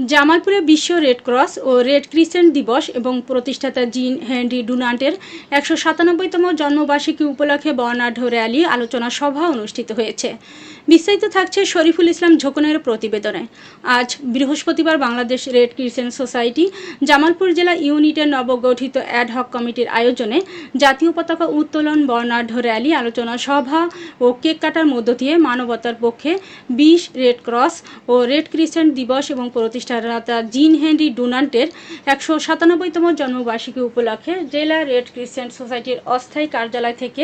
জামালপুরে বিশ্ব red cross ও রেড ক্রিসেন্ট দিবস এবং প্রতিষ্ঠাতা জিন হেনরি ডুনান্টের একশো সাতানব্বইতম জন্মবার্ষিকী উপলক্ষে বর্ণাঢ্য র্যালি আলোচনা সভা অনুষ্ঠিত হয়েছে। বিস্তারিত থাকছে শরীফুল ইসলাম ঝোকনের প্রতিবেদনে। আজ বৃহস্পতিবার Bangladesh red crescent society Jamalpur জেলা ইউনিটের নবগঠিত অ্যাডহক কমিটির আয়োজনে জাতীয় পতাকা উত্তোলন, বর্ণাঢ্য র্যালি, আলোচনা সভা ও কেক কাটার মধ্য দিয়ে মানবতার পক্ষে বিশ রেড ক্রস ও রেড ক্রিসেন্ট দিবস এবং প্রতিষ্ঠাতা জিন হেনরি ডুনান্টের একশো সাতানব্বইতম জন্মবার্ষিকী উপলক্ষে জেলা রেড ক্রিসেন্ট সোসাইটির অস্থায়ী কার্যালয় থেকে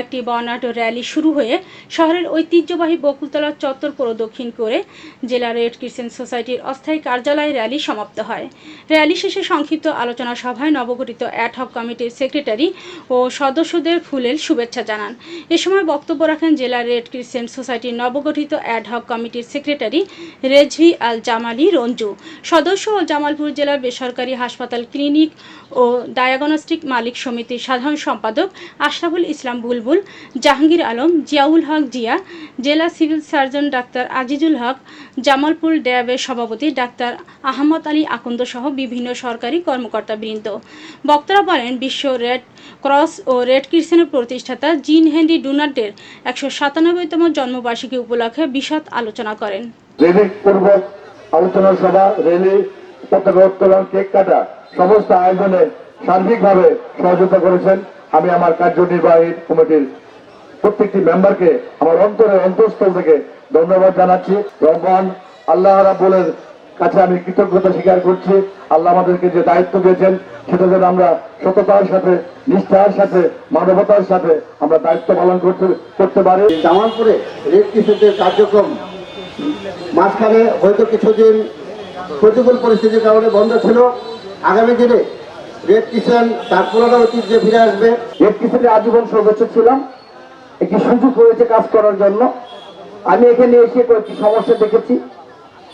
একটি বর্ণাঢ্য র্যালি শুরু হয়ে শহরের ঐতিহ্যবাহী বকুলতলা চত্বর প্রদক্ষিণ করে জেলা রেড ক্রিসেন্ট সোসাইটির অস্থায়ী কার্যালয়ে র্যালি সমাপ্ত হয়। র্যালি শেষে সংক্ষিপ্ত আলোচনা সভায় নবগঠিত অ্যাডহক কমিটির সেক্রেটারি ও সদস্যদের ফুলেল শুভেচ্ছা জানান। এ সময় বক্তব্য রাখেন জেলা রেড ক্রিসেন্ট সোসাইটির নবগঠিত অ্যাডহক কমিটির সেক্রেটারি রেজভি আল জামালি রঞ্জু। সদস্য ও জামালপুর জেলার বেসরকারি হাসপাতাল ক্লিনিক ও ডায়াগনস্টিক মালিক সমিতির সাধারণ সম্পাদক আশরাফুল ইসলাম বুলবুল, জাহাঙ্গীর আলম, জিয়াউল হক জিয়া, জেলা civil surgeon doctor Azizul Haque, Jamalpur ড্যাবের সভাপতি ডাক্তার আহমদ আলী আকন্দ সহ বিভিন্ন সরকারি কর্মকর্তাবৃন্দ। বক্তারা বলেন, বিশ্ব রেড ক্রস ও রেড ক্রিসেনের প্রতিষ্ঠাতা জিন হেনরি ডুনার্ডের একশো সাতানব্বইতম জন্মবার্ষিকী উপলক্ষে বিশদ আলোচনা করেন। আলোচনা সভা, রেলি, পতাকা উত্তোলন, কেক কাটা, সমস্ত আয়োজনে সার্বিকভাবে সহযোগিতা করেছেন আমি আমার কার্যনির্বাহী কমিটির প্রত্যেকটি মেম্বারকে আমার অন্তরের অন্তঃস্থল থেকে ধন্যবাদ জানাচ্ছি। রহমান আল্লাহ রাবুলের কাছে আমি কৃতজ্ঞতা স্বীকার করছি। আল্লাহ আমাদেরকে যে দায়িত্ব দিয়েছেন, সেটা যেন আমরা সততার সাথে, নিষ্ঠার সাথে, মানবতার সাথে আমরা দায়িত্ব পালন করতে করতে পারি। জামালপুরে রেড কিশোরদের কার্যক্রম মাঝখানে হয়তো কিছুদিন প্রতিকূল পরিস্থিতির কারণে বন্ধ ছিল। আগামী দিনে রেড কিষান তার পুরোনো ঐতিহ্যে ফিরে আসবে। রেড কিশোরের আজীবন সর্বোচ্চ ছিলাম। একটি সুযোগ হয়েছে কাজ করার জন্য। আমি এখানে এসে কয়েকটি সমস্যা দেখেছি।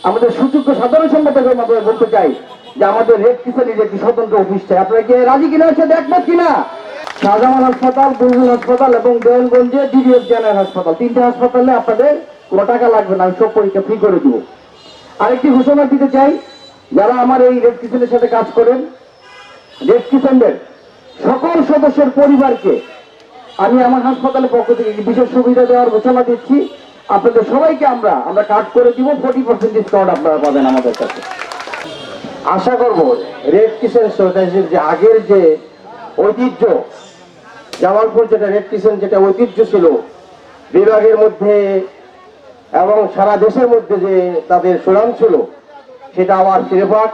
আমাদের সুযোগ্য সাধারণ সম্পাদকের মাধ্যমে বলতে চাই যে আমাদের রেড কিশোরের একটি স্বতন্ত্র অফিস চাই। আপনারা কি রাজি কিনা এসে দেখবেন কিনা? শাহজাহান হাসপাতাল, বুলবুল হাসপাতাল এবং দেওয়ানগঞ্জে ডিডিএফ জেনারেল হাসপাতাল। তিনটে হাসপাতালে আপনাদের টাকা লাগবে না, আমি সব পরীক্ষা ফ্রি করে দিব। আরেকটি ঘোষণা দিতে চাই, যারা আমার এই রেড কিশনের সাথে কাজ করেন, রেড কিশনের সকল সদস্যের পরিবারকে আমি আমার হাসপাতালের পক্ষ থেকে বিশেষ সুবিধা দেওয়ার ঘোষণা দিচ্ছি। আপনাদের সবাইকে আমরা আমরা কাট করে দিব ফোর্টি পার্সেন্ট ডিসকাউন্ট আপনারা পাবেন আমাদের কাছে। আশা করব রেড কিষেন সোসাইটির যে আগের যে ঐতিহ্য, জামালপুর যেটা রেড কিষেন যেটা ঐতিহ্য ছিল, বিভাগের মধ্যে এবং সারা দেশের মধ্যে যে তাদের সুনাম ছিল সেটা আবার ফিরে পাক